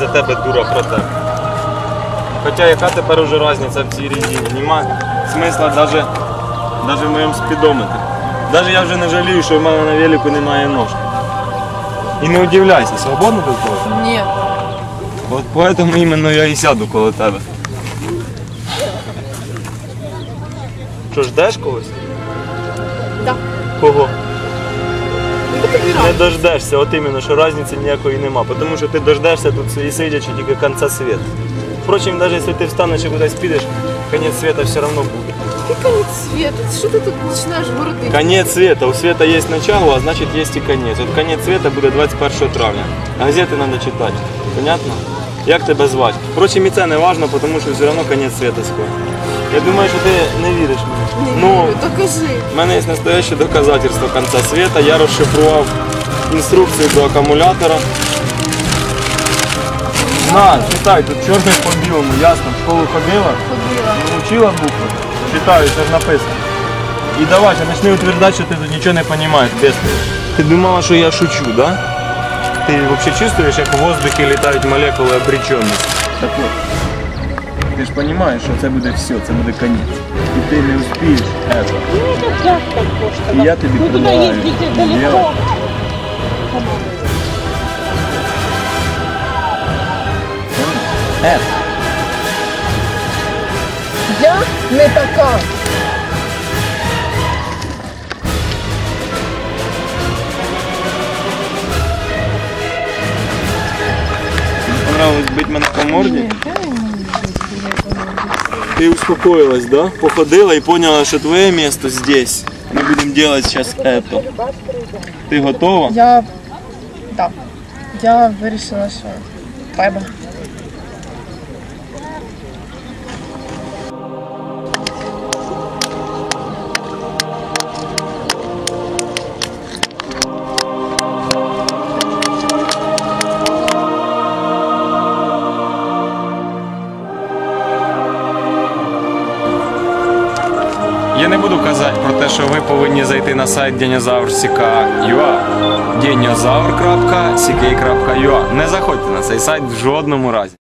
із-за тебе дура протек. Хоча яка тепер уже різниця в цій резині? Нема смисла навіть, навіть в моєму спідометрі. Навіть я вже не жалію, що в мене на велику немає ножки. І не удивляйся, свободно тут коло тебе? Ні. От поэтому іменно я і сяду коло тебе. Що, ждеш когось? Да. Кого? Ну, тобі Не рад. дождешся, от іменно, що різниці ніякої нема, тому що ти дождешся тут і сидячи тільки кінця світу. Впрочем, навіть якщо ти встанеш і кудись підеш, кінець світу все одно буде. Який конець світу? Що ти тут починаєш городити? Конець світу, у світа є начало, а значить є і конець. От конець світу буде 21 травня. Газети треба читати. Понятно? Як тебе звати? Впрочем, і це не важливо, тому що все одно конець світу скоро. Я думаю, що ти не віриш мені. Не Ну, вірю. Докажи. У мене є настояще доказательство кінця світу. Я розшифрував інструкцію до акумулятора. На, читай, тут чорний по білому, ясно. В школу ходила, Ходила. вчила букви. Читаю, це ж написано. І давай, а почни утверждати, що ти тут нічого не розумієш, без Ти думала, що я шучу, да? Ти взагалі чувствуєш, як у воздухі літають молекули обреченості? Так от. Ти ж розумієш, що це буде все, це буде конець. І ти не успієш це. Ну, это как так коштовало? И я тебе Вы туда предлагаю ездите делать. далеко. Ед. Я не така. Понравилось бить мене по морді? Ти успокоилась, да? Походила і поняла, що твоє место здесь. Ми будемо делать сейчас это. Ти готова? Я. Да. Я вирішила, що треба. Я не буду казати про те, що ви повинні зайти на сайт dinozaur.ua dinozaur.ck.ua Не заходьте на цей сайт в жодному разі.